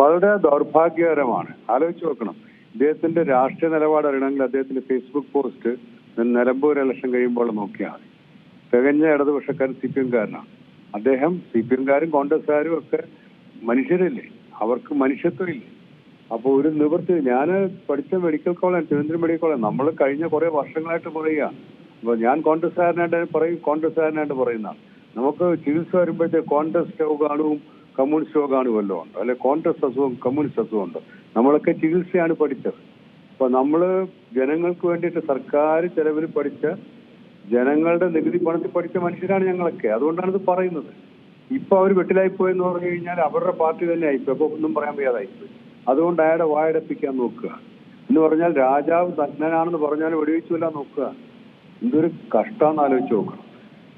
വളരെ ദൗർഭാഗ്യകരമാണ്. ആലോചിച്ച് നോക്കണം. ഇദ്ദേഹത്തിന്റെ രാഷ്ട്രീയ നിലപാട് അറിയണമെങ്കിൽ അദ്ദേഹത്തിന്റെ ഫേസ്ബുക്ക് പോസ്റ്റ് നിലമ്പൂർ ഇലക്ഷൻ കഴിയുമ്പോൾ നോക്കിയാൽ മതി. തികഞ്ഞ ഇടതുപക്ഷക്കാരൻ സി പി എംകാരനാണ് അദ്ദേഹം സി പി എംകാരും കോൺഗ്രസ്സുകാരും ഒക്കെ മനുഷ്യരല്ലേ? അവർക്ക് മനുഷ്യത്വം ഇല്ലേ അപ്പോൾ ഒരു നിവൃത്തി ഞാൻ പഠിച്ച medical college Thiruvananthapuram medical college നമ്മൾ കഴിഞ്ഞ കുറെ വർഷങ്ങളായിട്ട് പറയുക. അപ്പോൾ ഞാൻ കോൺഗ്രസ്സുകാരനായിട്ട് പറയും കോൺഗ്രസ്സുകാരനായിട്ട് പറയുന്നതാണ്. നമുക്ക് ചികിത്സ വരുമ്പോഴത്തെ കോൺഗ്രസ് രോഗാണുവും കമ്മ്യൂണിസ്റ്റ് രോഗമാണ് വല്ലതും ഉണ്ട്? അല്ലെ കോൺഗ്രസ് അസുഖം കമ്മ്യൂണിസ്റ്റ് അസുഖം ഉണ്ട്? നമ്മളൊക്കെ ചികിത്സയാണ് പഠിച്ചത്. അപ്പൊ നമ്മൾ ജനങ്ങൾക്ക് വേണ്ടിയിട്ട് സർക്കാർ ചെലവിൽ പഠിച്ച ജനങ്ങളുടെ നികുതി പണത്തിൽ പഠിച്ച മനുഷ്യരാണ് ഞങ്ങളൊക്കെ. അതുകൊണ്ടാണ് ഇത് പറയുന്നത്. ഇപ്പൊ അവർ വെട്ടിലായി പോയെന്ന് പറഞ്ഞു കഴിഞ്ഞാൽ അവരുടെ പാർട്ടി തന്നെ ആയിപ്പോ അപ്പൊ ഒന്നും പറയാൻ വയ്യാതായിപ്പോയി. അതുകൊണ്ട് അയാളെ വായടപ്പിക്കാൻ നോക്കുക. എന്ന് പറഞ്ഞാൽ രാജാവ് തന്നനാണെന്ന് പറഞ്ഞാൽ വെടിവെച്ചുമില്ല നോക്കുക. എന്തൊരു കഷ്ടമാണെന്ന് ആലോചിച്ച് നോക്കണം.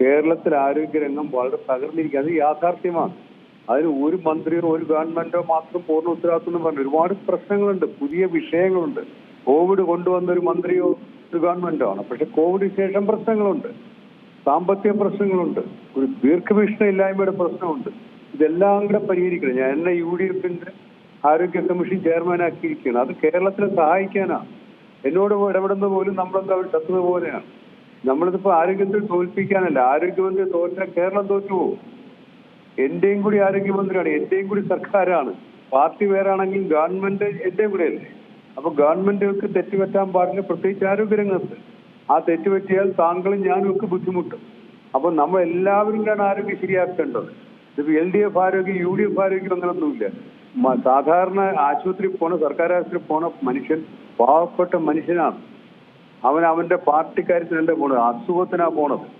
കേരളത്തിൽ ആരോഗ്യരംഗം വളരെ തകർന്നിരിക്കുക അത് യാഥാർത്ഥ്യമാണ്. അതിന് ഒരു മന്ത്രിയോ ഒരു ഗവൺമെന്റോ മാത്രം പൂർണ ഉത്തരവാദിത്വം എന്ന് പറഞ്ഞു ഒരുപാട് പ്രശ്നങ്ങളുണ്ട് പുതിയ വിഷയങ്ങളുണ്ട്. കോവിഡ് കൊണ്ടുവന്ന ഒരു മന്ത്രിയോ ഒരു ഗവൺമെന്റോ ആണ്. പക്ഷെ കോവിഡ് ശേഷം പ്രശ്നങ്ങളുണ്ട്. സാമ്പത്തിക പ്രശ്നങ്ങളുണ്ട്. ഒരു ദീർഘവീക്ഷണ ഇല്ലായ്മയുടെ പ്രശ്നമുണ്ട്. ഇതെല്ലാം കൂടെ പരിഹരിക്കണം. ഞാൻ എന്നെ യു ഡി എഫിന്റെ ആരോഗ്യ കമ്മീഷൻ ചെയർമാൻ ആക്കിയിരിക്കുകയാണ്. അത് കേരളത്തിനെ സഹായിക്കാനാണ് എന്നോട് ഇടപെടുന്ന പോലും നമ്മളെന്താ അവർ ശത്രുത പോലെയാണ്. നമ്മളിതിപ്പോ ആരോഗ്യത്തിൽ തോൽപ്പിക്കാനല്ല. ആരോഗ്യമന്ത്രി തോറ്റാൽ കേരളം തോറ്റുപോകും. എന്റെയും കൂടി ആരോഗ്യമന്ത്രിയാണ് എന്റെയും കൂടി സർക്കാരാണ്. പാർട്ടി വേറാണെങ്കിൽ ഗവൺമെന്റ് എന്റെയും കൂടെ അല്ലേ? അപ്പൊ ഗവൺമെന്റുകൾക്ക് തെറ്റുപറ്റാൻ പാടില്ല പ്രത്യേകിച്ച് ആരോഗ്യരംഗത്ത്. ആ തെറ്റുപറ്റിയാൽ താങ്കളും ഞാനും ഒക്കെ ബുദ്ധിമുട്ടും. അപ്പൊ നമ്മൾ എല്ലാവരും കൂടെയാണ് ആരോഗ്യം ശരിയാക്കേണ്ടത്. ഇതിപ്പോ എൽ ഡി എഫ് ആരോഗ്യം യു ഡി എഫ് ആരോഗ്യം അങ്ങനൊന്നുമില്ല. സാധാരണ ആശുപത്രി പോണ സർക്കാർ ആശുപത്രി പോണ മനുഷ്യൻ പാവപ്പെട്ട മനുഷ്യനാണ്. അവൻ അവന്റെ പാർട്ടിക്കാര്യത്തിനല്ല പോണത്? അസുഖത്തിനാ പോണത്.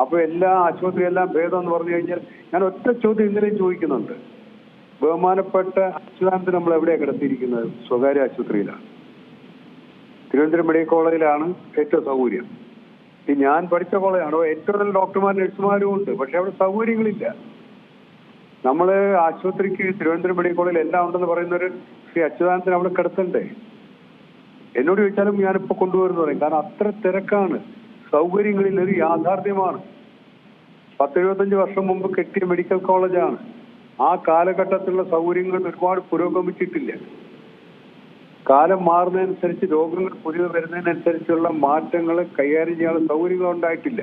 അപ്പൊ എല്ലാ ആശുപത്രി എല്ലാം ഭേദം എന്ന് പറഞ്ഞു കഴിഞ്ഞാൽ ഞാൻ ഒറ്റ ചോദ്യം ഇന്നലെയും ചോദിക്കുന്നുണ്ട്. ബഹുമാനപ്പെട്ട അച്യുതാനന്ദൻ നമ്മൾ എവിടെയാണ് കിടത്തിയിരിക്കുന്നത്? സ്വകാര്യ ആശുപത്രിയിലാണ്. തിരുവനന്തപുരം മെഡിക്കൽ കോളേജിലാണ് ഏറ്റവും സൗകര്യം. ഈ ഞാൻ പഠിച്ച കോളേജാണോ? ഏറ്റവും നല്ല ഡോക്ടർമാരും നഴ്സുമാരും ഉണ്ട്. പക്ഷെ അവിടെ സൗകര്യങ്ങളില്ല. നമ്മൾ ആശുപത്രിക്ക് തിരുവനന്തപുരം മെഡിക്കൽ കോളേജിൽ എല്ലാം ഉണ്ടെന്ന് പറയുന്നൊരു ശ്രീ അച്യുതാനന്ദൻ അവിടെ കിടത്തണ്ടേ? എന്നോട് ചോദിച്ചാലും ഞാനിപ്പോ കൊണ്ടുവരുന്നു പറയും. കാരണം അത്ര തിരക്കാണ്. സൗകര്യങ്ങളിൽ ഒരു യാഥാർത്ഥ്യമാണ്. പത്തെഴുപത്തഞ്ച് വർഷം മുമ്പ് കെട്ടിയ മെഡിക്കൽ കോളേജാണ്. ആ കാലഘട്ടത്തിലുള്ള സൗകര്യങ്ങൾ ഒരുപാട് പുരോഗമിച്ചിട്ടില്ല. കാലം മാറുന്നതനുസരിച്ച് രോഗങ്ങൾ പുതിയ വരുന്നതിനനുസരിച്ചുള്ള മാറ്റങ്ങൾ കൈകാര്യം ചെയ്യാനുള്ള സൗകര്യങ്ങൾ ഉണ്ടായിട്ടില്ല.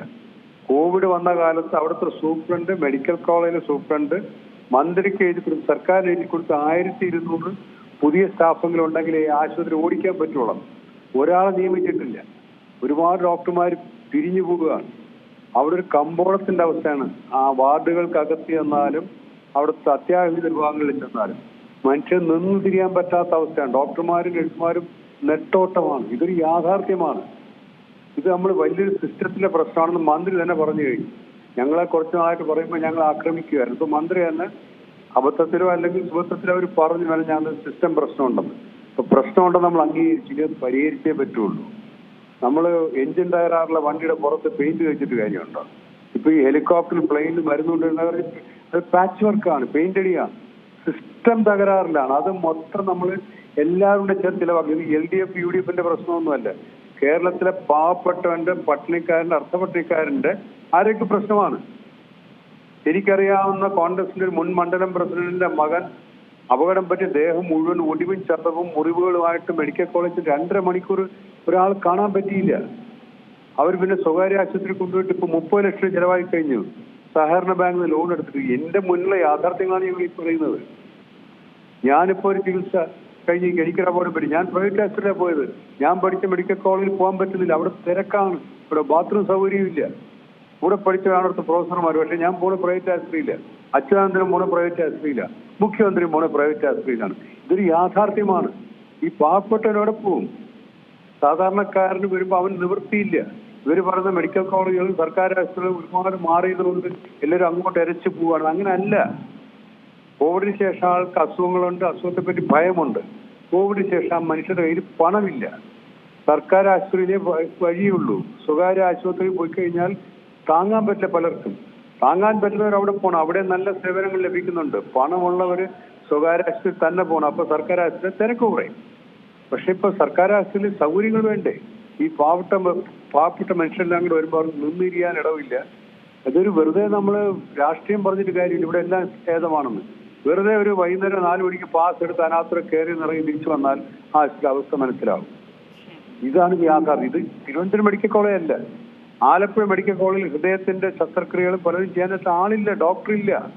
കോവിഡ് വന്ന കാലത്ത് അവിടുത്തെ സൂപ്രണ്ട് മെഡിക്കൽ കോളേജിലെ സൂപ്രണ്ട് മന്ത്രിക്ക് എഴുതി കൊടുത്ത് സർക്കാർ എഴുതി കൊടുത്ത് ആയിരത്തി ഇരുന്നൂറ് പുതിയ സ്റ്റാഫെങ്കിലും ഉണ്ടെങ്കിൽ ഈ ആശുപത്രി ഓടിക്കാൻ പറ്റുള്ളൂ ഒരാളെ നിയമിച്ചിട്ടില്ല. ഒരുപാട് ഡോക്ടർമാർ പിരിഞ്ഞു പോവുകയാണ്. അവിടെ ഒരു കമ്പോളത്തിന്റെ അവസ്ഥയാണ്. ആ വാർഡുകൾക്കകത്ത് ചെന്നാലും അവിടുത്തെ അത്യാഹിത വിഭാഗങ്ങളിൽ ചെന്നാലും മനുഷ്യൻ നിന്ന് തിരിയാൻ പറ്റാത്ത അവസ്ഥയാണ്. ഡോക്ടർമാരും നഴ്സുമാരും നെട്ടോട്ടമാണ്. ഇതൊരു യാഥാർത്ഥ്യമാണ്. ഇത് നമ്മൾ വലിയൊരു സിസ്റ്റത്തിന്റെ പ്രശ്നമാണെന്ന് മന്ത്രി തന്നെ പറഞ്ഞു കഴിഞ്ഞു. ഞങ്ങളെ കുറച്ച് നാളായിട്ട് പറയുമ്പോൾ ഞങ്ങൾ ആക്രമിക്കുകയായിരുന്നു. ഇപ്പൊ മന്ത്രി തന്നെ അബദ്ധത്തിലോ അല്ലെങ്കിൽ സുബദ്ധത്തിലോ അവർ പറഞ്ഞു വേണം ഞങ്ങൾ സിസ്റ്റം പ്രശ്നമുണ്ടെന്ന്. ഇപ്പൊ പ്രശ്നമുണ്ടെന്ന് നമ്മൾ അംഗീകരിച്ചിട്ട് പരിഹരിച്ചേ പറ്റുള്ളൂ. നമ്മൾ എഞ്ചിൻ തകരാറുള്ള വണ്ടിയുടെ പുറത്ത് പെയിന്റ് വെച്ചിട്ട് കാര്യമുണ്ടോ? ഇപ്പൊ ഈ ഹെലികോപ്റ്റർ മരുന്നുകൊണ്ടിരുന്നവർ അത് പാച്ച് വർക്കാണ് പെയിന്റ് അടിയാണ് സിസ്റ്റം തകരാറിലാണ്. അത് മൊത്തം നമ്മൾ എല്ലാവരും കൂടെ ചേർത്ത് ചിലവാക്കി. ഇത് L D F U D എഫിന്റെ പ്രശ്നമൊന്നുമല്ല. കേരളത്തിലെ പാവപ്പെട്ടവന്റെ പട്ടിണിക്കാരന്റെ അർത്ഥപട്ടിണിക്കാരന്റെ ആരോഗ്യ പ്രശ്നമാണ്. എനിക്കറിയാവുന്ന കോൺഗ്രസിന്റെ മുൻ മണ്ഡലം പ്രസിഡന്റിന്റെ മകൻ അപകടം പറ്റി ദേഹം മുഴുവൻ ഒടിവും ചതവും മുറിവുകളുമായിട്ട് മെഡിക്കൽ കോളേജിൽ രണ്ടര മണിക്കൂർ ഒരാൾ കാണാൻ പറ്റിയില്ല. അവർ പിന്നെ സ്വകാര്യ ആശുപത്രി കൊണ്ടുപോയിട്ട് ഇപ്പൊ മുപ്പത് ലക്ഷം ചെലവായി കഴിഞ്ഞു. സഹകരണ ബാങ്കിൽ നിന്ന് ലോൺ എടുത്തിട്ട് എന്റെ മുന്നിലെ യാഥാർത്ഥ്യങ്ങളാണ് ഞങ്ങൾ ഈ പറയുന്നത്. ഞാനിപ്പോ ഒരു ചികിത്സ കഴിഞ്ഞ് എനിക്കൊരു അപകടം പറ്റി. ഞാൻ പ്രൈവറ്റ് ആശുപത്രിയിലാണ് പോയത്. ഞാൻ പഠിച്ച മെഡിക്കൽ കോളേജിൽ പോകാൻ പറ്റുന്നില്ല. അവിടെ തിരക്കാണ്. ഇവിടെ ബാത്റൂം സൗകര്യമില്ല കൂടെ പഠിച്ചതാണ് അവിടുത്തെ പ്രൊഫസർമാർ പക്ഷെ ഞാൻ പോണ പ്രൈവറ്റ് ആശുപത്രിയില്ല അച്യുതാനന്ദനും പോണ പ്രൈവറ്റ് ആശുപത്രിയില്ല മുഖ്യമന്ത്രി പോണ പ്രൈവറ്റ് ആശുപത്രിയിലാണ്. ഇതൊരു യാഥാർത്ഥ്യമാണ്. ഈ പാവപ്പെട്ടവരോടെ പോവും. സാധാരണക്കാരന് വരുമ്പോ അവൻ നിവൃത്തിയില്ല. ഇവർ പറയുന്ന മെഡിക്കൽ കോളേജുകൾ സർക്കാർ ആശുപത്രികൾ ഒരുപാട് മാറിയതുകൊണ്ട് എല്ലാവരും അങ്ങോട്ട് എരച്ചു പോവാണ്. അങ്ങനല്ല. കോവിഡിന് ശേഷം ആൾക്ക് അസുഖങ്ങളുണ്ട്. അസുഖത്തെ പറ്റി ഭയമുണ്ട്. കോവിഡിന് ശേഷം മനുഷ്യരുടെ കയ്യിൽ പണമില്ല. സർക്കാർ ആശുപത്രിയിലേ വഴിയുള്ളൂ സ്വകാര്യ ആശുപത്രിയിൽ പോയി കഴിഞ്ഞാൽ താങ്ങാൻ പറ്റില്ല പലർക്കും. താങ്ങാൻ പറ്റുന്നവർ അവിടെ പോകണം അവിടെ നല്ല സേവനങ്ങൾ ലഭിക്കുന്നുണ്ട്. പണമുള്ളവര് സ്വകാര്യ ആശുപത്രി തന്നെ പോകണം അപ്പൊ സർക്കാർ ആശുപത്രി തിരക്ക് കുറയും. പക്ഷെ ഇപ്പൊ സർക്കാർ ആശുപത്രിയിൽ സൗകര്യങ്ങൾ വേണ്ടേ? ഈ പാവപ്പെട്ട പാവപ്പെട്ട മനുഷ്യരെല്ലാം കൂടെ വരുമ്പോൾ അവർക്ക് നിന്നിരിക്കാൻ ഇടവില്ല. അതൊരു വെറുതെ നമ്മൾ രാഷ്ട്രീയം പറഞ്ഞിട്ട് കാര്യമില്ല. ഇവിടെ എല്ലാം ഭേദമാണെന്ന് വെറുതെ ഒരു വൈകുന്നേരം നാല് മണിക്ക് പാസ് എടുത്ത് അനാത്ര കയറി നിറങ്ങി തിരിച്ചു വന്നാൽ ആ അവസ്ഥ മനസ്സിലാവും. ഇതാണ് യാഥാർത്ഥ്യം. ഇത് തിരുവനന്തപുരം മെഡിക്കൽ കോളേജ് അല്ല. ആലപ്പുഴ മെഡിക്കൽ കോളേജിൽ ഹൃദയത്തിന്റെ ശസ്ത്രക്രിയകളും പലരും ചെയ്യാനായിട്ട് ആളില്ല ഡോക്ടറില്ല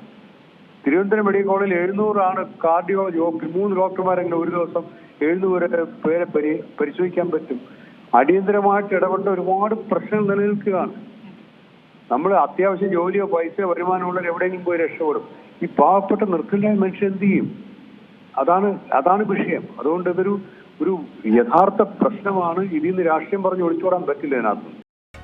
തിരുവനന്തപുരം മെഡിക്കൽ കോളേജിൽ എഴുന്നൂറാണ് കാർഡിയോളജി ഡോക്ടർ മൂന്ന് ഡോക്ടർമാരെങ്കിലും ഒരു ദിവസം എഴുന്നൂറ് പേരെ പരി പരിശോധിക്കാൻ പറ്റും. അടിയന്തരമായിട്ട് ഇടപെട്ട ഒരുപാട് പ്രശ്നങ്ങൾ നിലനിൽക്കുകയാണ്. നമ്മൾ അത്യാവശ്യം ജോലിയോ പൈസയോ വരുമാനമുള്ളവർ എവിടെയെങ്കിലും പോയി രക്ഷപ്പെടും. ഈ പാവപ്പെട്ട നിർത്തലായ മനുഷ്യൻ എന്ത് ചെയ്യും? അതാണ് അതാണ് വിഷയം. അതുകൊണ്ട് ഇതൊരു ഒരു യഥാർത്ഥ പ്രശ്നമാണ്. ഇതിൽ നിന്ന് രാഷ്ട്രീയം പറഞ്ഞ് ഒളിച്ചോടാൻ പറ്റില്ല ഇതിനകത്ത്.